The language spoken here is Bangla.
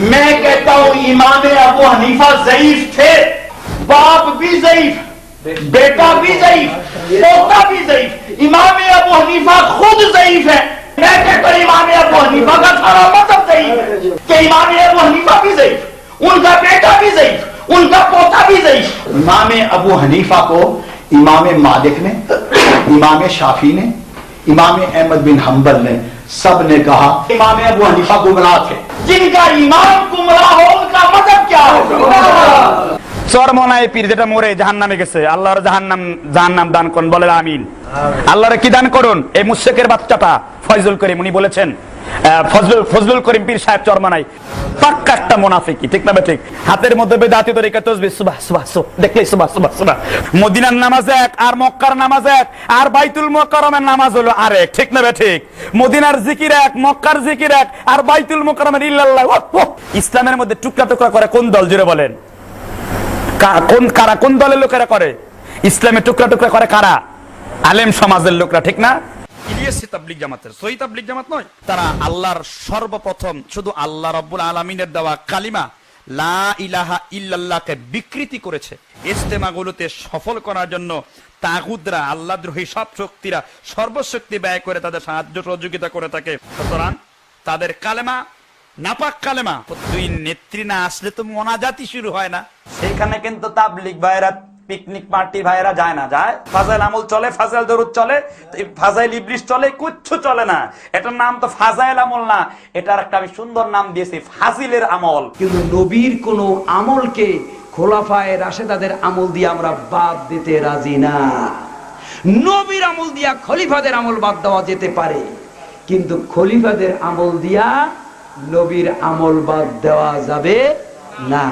میں کہتا ہوں امام ابو حنیفہ ضعیف تھے، باپ بھی ضعیف، بیٹا بھی ضعیف، پوتا بھی ضعیف، امام ابو حنیفہ خود ضعیف ہے۔ میں کہتا ہوں امام ابو حنیفہ کا سارا مذہب ضعیف ہے کہ امام ابو حنیفہ بھی ضعیف، ان کا بیٹا بھی ضعیف، ان کا پوتا بھی ضعیف۔ امام ابو حنیفہ کو امام مالک نے، امام شافی نے، امام احمد بن حنبل نے सब ने कहा इमाम अबू हनीफा गुमराह थे जिनका इमाम गुमराह हो उनका मतलब क्या हो চরমনায় পীর যেটা মরে জাহান নামে গেছে আল্লাহর জাহান্নাম জাহান্নাম দান করুন বলে আমিন আল্লাহর কি দান করুন এই মুশেকের বাচ্চাটা ফয়জুল করিম উনি বলেছেন আহ, ফজলুল ফজলুল করিম পীর সাহেব মোনাফিকি ঠিক না ঠিক? হাতের মধ্যে বেদাতি তসবিহ, সুবাহ সুবাহ দেখলেই সুবাহ সুবাহ সুবাহ। মদিনার নামাজ এক, আর মক্কার নামাজ এক, আর বাইতুল মোকাররমের নামাজ হলো আরেক, ঠিক না ঠিক? মদিনার জিকির এক, মক্কার জিকির এক, আর বাইতুল মোকাররমের ইল্লাল্লাহ। ইসলামের মধ্যে টুকরা টুকরা করে কোন দল, জুড়ে বলেন? কোন কারা কোন দলের লোকেরা করে? ইসলামে টুকরা টুকরা করে কারা? আলেম সমাজের লোকরা, ঠিক না? ইলিয়াসি তাবলিগ জামাতের জামাত নয়। তারা আল্লাহর সর্বপ্রথম, শুধু আল্লাহ রব্বুল আলমিনের দেওয়া কালিমা, লা ইলাহা ইল্লাল্লাহকে বিকৃতি করেছে। ইস্তেমাগুলোতে সফল করার জন্য তাগুদরা আল্লাহ দ্রোহী সব শক্তিরা সর্বশক্তি ব্যয় করে তাদের সাহায্য সহযোগিতা করে থাকে। সুতরাং তাদের কালেমা নাপাক কালেমা দুই নেত্রী না আসলে তো মনাজাতি শুরু হয় না। সেখানে কিন্তু তাবলিক ভাইরা পিকনিক পার্টি ভাইরা যায় না, যায়। ফাজাইল আমল চলে, ফাজাইল দরুদ চলে ফাজাইল ইবলিশ চলে, কিচ্ছু চলে না। এটার নাম তো ফাজাইল আমল না। এটার একটা আমি সুন্দর নাম দিয়েছি, ফাজিলের আমল। কিন্তু নবীর কোন আমলকে খোলাফায় রাশেদাদের আমল দিয়ে আমরা বাদ দিতে রাজি না। নবীর আমল দিয়া খলিফাদের আমল বাদ দেওয়া যেতে পারে। কিন্তু খলিফাদের আমল দিয়া নবীর আমল বাদ দেওয়া যাবে না।